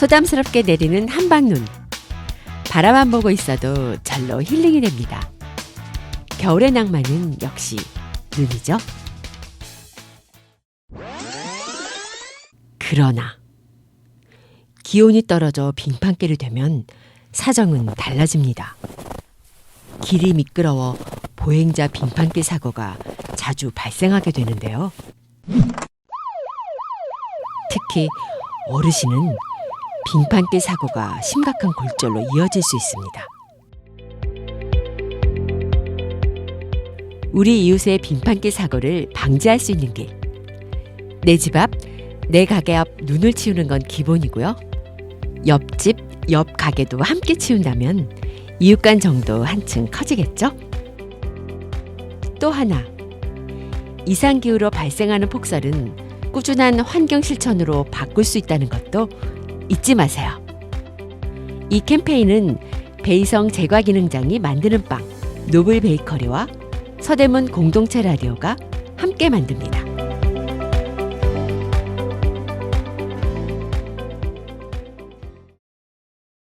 소담스럽게 내리는 한방눈. 바라만 보고 있어도 절로 힐링이 됩니다. 겨울의 낭만은 역시 눈이죠. 그러나 기온이 떨어져 빙판길이 되면 사정은 달라집니다. 길이 미끄러워 보행자 빙판길 사고가 자주 발생하게 되는데요. 특히 어르신은 빙판길 사고가 심각한 골절로 이어질 수 있습니다. 우리 이웃의 빙판길 사고를 방지할 수 있는 길. 내 집 앞, 내 가게 앞 눈을 치우는 건 기본이고요. 옆집, 옆 가게도 함께 치운다면 이웃 간 정도 한층 커지겠죠? 또 하나. 이상기후로 발생하는 폭설은 꾸준한 환경 실천으로 바꿀 수 있다는 것도 잊지 마세요. 이 캠페인은 베이성 제과 기능장이 만드는 빵 노블 베이커리와 서대문 공동체 라디오가 함께 만듭니다.